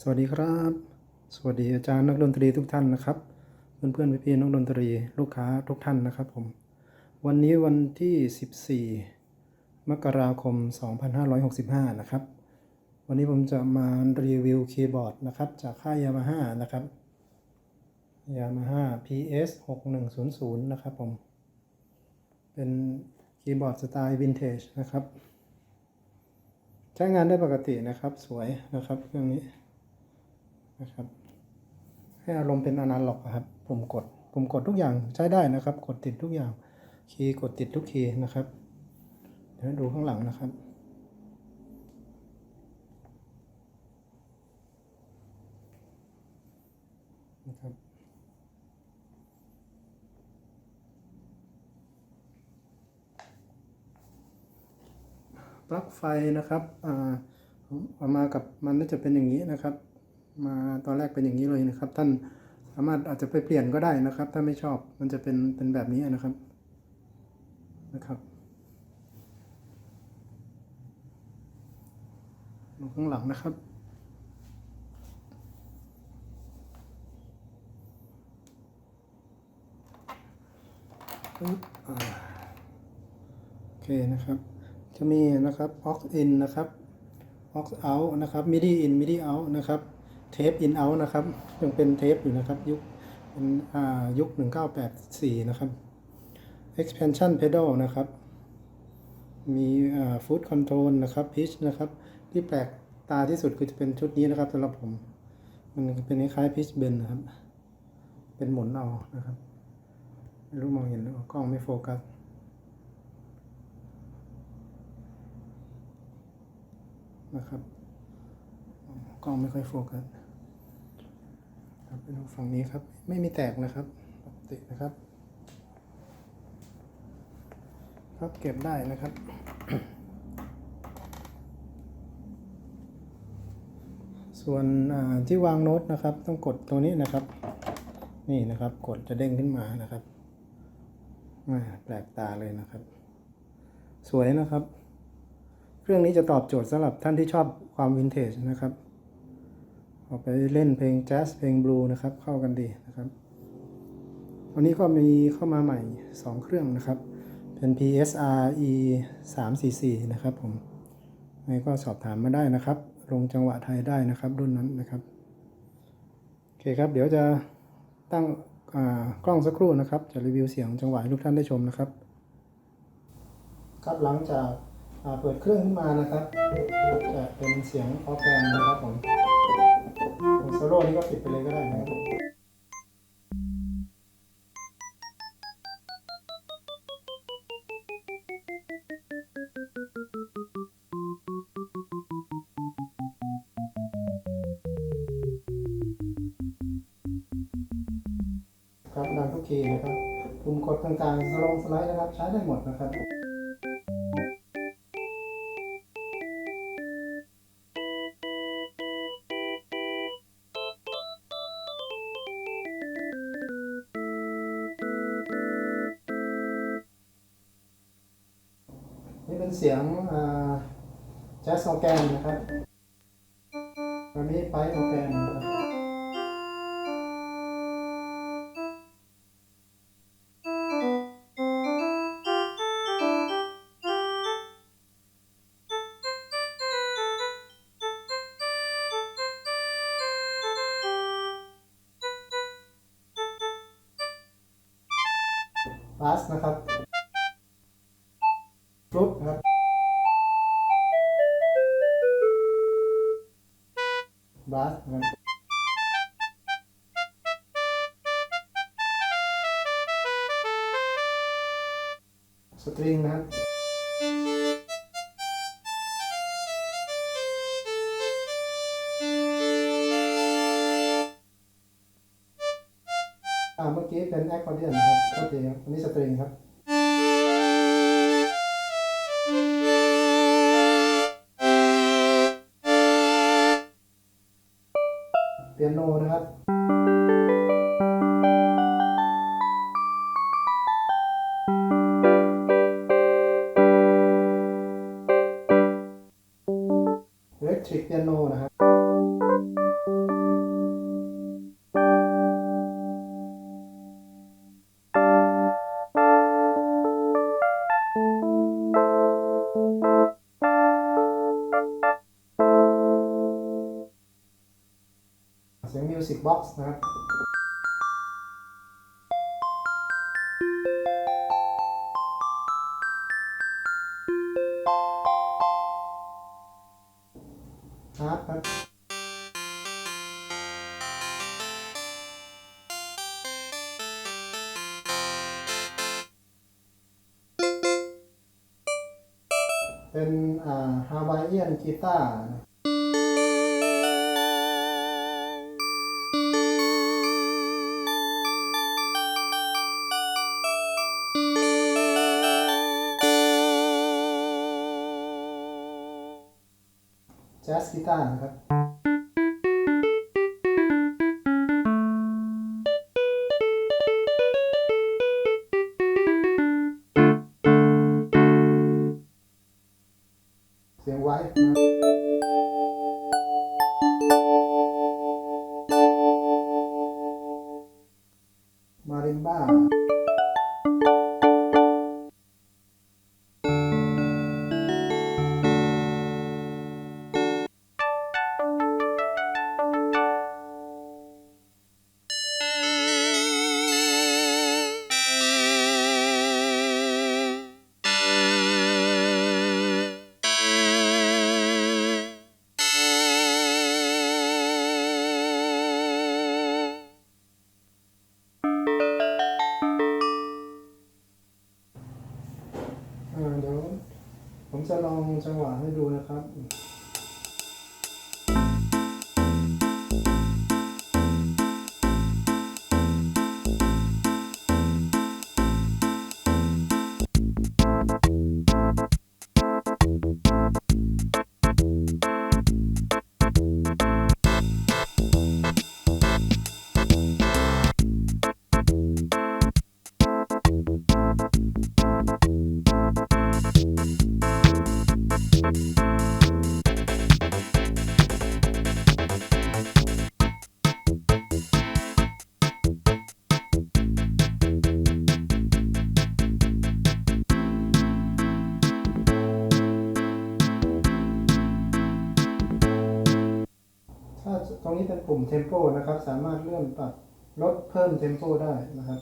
สวัสดีครับ สวัสดีอาจารย์นักดนตรีทุกท่านนะครับ เพื่อนเพื่อนพี่ๆนักดนตรีลูกค้าทุกท่านนะครับผม วันนี้วันที่ 14 มกราคม 2565 นะครับ วันนี้ผมจะมารีวิวคีย์บอร์ดนะครับ จากค่าย Yamaha นะครับ Yamaha PS 6100 นะครับผม เป็นคีย์บอร์ดสไตล์วินเทจนะครับ ใช้งานได้ปกตินะครับ สวยนะครับเครื่องนี้ นะครับ ให้อารมณ์เป็นอนาล็อกครับปุ่มกดปุ่มกดทุกอย่างใช้ได้นะครับ กดติดทุกอย่างคีย์กดติดทุกคีย์นะครับ เดี๋ยวดูข้างหลังนะครับนะครับปลั๊กไฟนะครับ อ่าผมเอามากับมันน่าจะเป็นอย่างนี้นะครับ มาตอนแรกเป็นอย่างนี้เลยนะครับ ท่านสามารถอาจจะไปเปลี่ยนก็ได้นะครับ ถ้าไม่ชอบมันจะเป็นเป็นแบบนี้นะครับนะครับดูข้างหลังนะครับปึ๊บอ่าโอเคนะครับ จะมีนะครับ aux in นะครับ aux out นะครับ midi in midi out นะครับ tape in out นะครับ ยังเป็นเทปอยู่นะครับ ยุคเป็นอ่ายุค 1984 นะครับ expansion pedal นะครับ มีอ่า foot control นะครับ pitch นะครับ ที่แปลกตาที่สุดคือจะเป็นชุดนี้นะครับสำหรับผม มันเป็นคล้ายๆ pitch bend นะครับ เป็นหมุนเอานะครับไม่รู้มองเห็นหรือว่ากล้องไม่โฟกัสนะครับกล้องไม่ค่อยโฟกัส ดูฝั่งนี้ครับ ไม่มีแตกนะครับปกตินะครับ ครับเก็บได้นะครับส่วนที่วางโน้ตนะครับ ต้องกดตรงนี้นะครับ นี่นะครับกดจะเด้งขึ้นมานะครับแปลกตาเลยนะครับ สวยนะครับ เครื่องนี้จะตอบโจทย์สำหรับท่านที่ชอบความวินเทจนะครับ ออกไปเล่นเพลงแจ๊สเพลงบลูนะครับ เข้ากันดีนะครับวันนี้ก็มีเข้ามาใหม่ 2 เครื่องนะครับ เป็น PSR E 3 4 4นะครับผมไงก็สอบถามมาได้นะครับ ลงจังหวะไทยได้นะครับ รุ่นนั้นนะครับ โอเคครับ เดี๋ยวจะตั้งกล้องสักครู่นะครับ จะรีวิวเสียงจังหวะให้ทุกท่านได้ชมนะครับ ครับหลังจากเปิดเครื่องขึ้นมานะครับ จะเป็นเสียงออแกนนะครับผม โซโล่นี่ก็ปิดไปเลยก็ได้นะครับครับดังทุกคีย์นะครับปุ่มกดต่างๆสโลงสไลด์นะครับ ใช้ได้หมดนะครับ แจ๊สออแกนนะครับอันนี้ไปออแกนนะครับบาสนะครับฟลุตนะครับ บาสนะครับสตริงนะครับอ่าเมื่อกี้เป็นแอคคอร์เดียนนะครับโอเคครับอันนี้สตริงครับ ทริกเปียโนนะครับเสียงมิวสิกบ็อกซ์นะครับ kebaikan kita. Cas kita angkat. life. Amen. นะครับ สามารถเลื่อนปรับลดเพิ่มเทมโฟได้นะครับ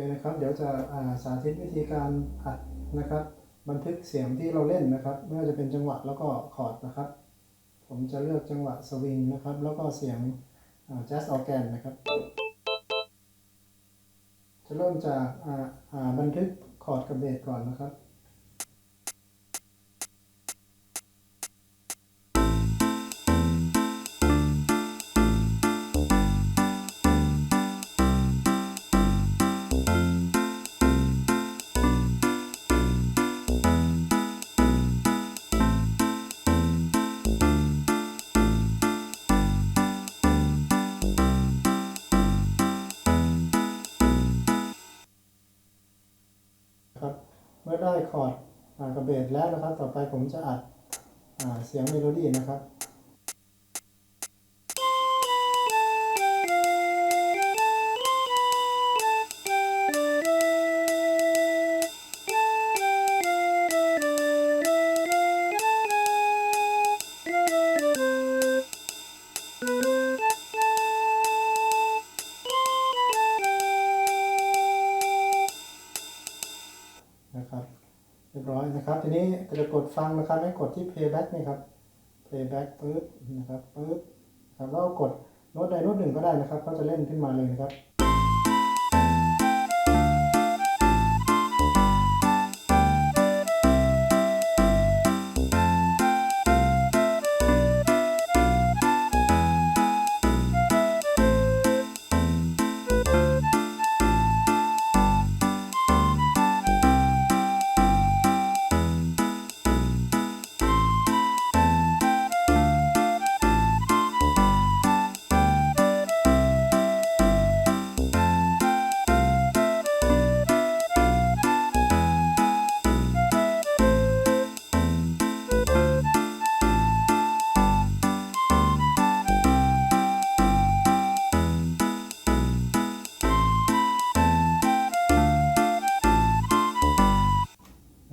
เดี๋ยวจะาสาธิตวิธีการอัดนะครับ บันทึกเสียงที่เราเล่นนะครับ ไม่ว่าจะเป็นจังหวะแล้วก็คอร์ดนะครับ ผมจะเลือกจังหวะสวิงนะครับ แล้วก็เสียงแจ๊สออแกนนะครับ จะเริ่มจากอ่าาบันทึกคอร์ดกับเบสก่อนนะครับ ได้คอร์ดกระเบสแล้วนะครับ ต่อไปผมจะอัดอเสียงเมโลดี้นะครับีนี้จะกดฟังนะครับให้กดที่ playback นี่ครับ playback ปึ๊บนะครับปึ๊บครับแล้วกดโน้ตใดโน้ตหนึ่งก็ได้นะครับก็จะเล่นขึ้นมาเลยนะครับ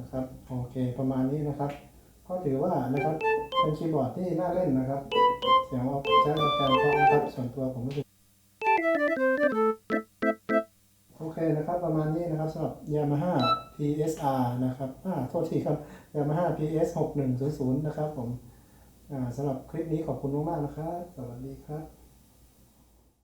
นะครับโอเคประมาณนี้นะครับ ก็ถือว่านะครับเป็นคีย์บอร์ดที่น่าเล่นนะครับ เสียงออกใช้กับการเพราะนะครับส่วนตัวผมรู้สึกโอเคนะครับประมาณนี้นะครับสำหรับ Yamaha PSR นะครับอ่าโทษทีครับ Yamaha PS 6100นะครับผมอ่าสำหรับคลิปนี้ขอบคุณมากๆนะครับ สวัสดีครับ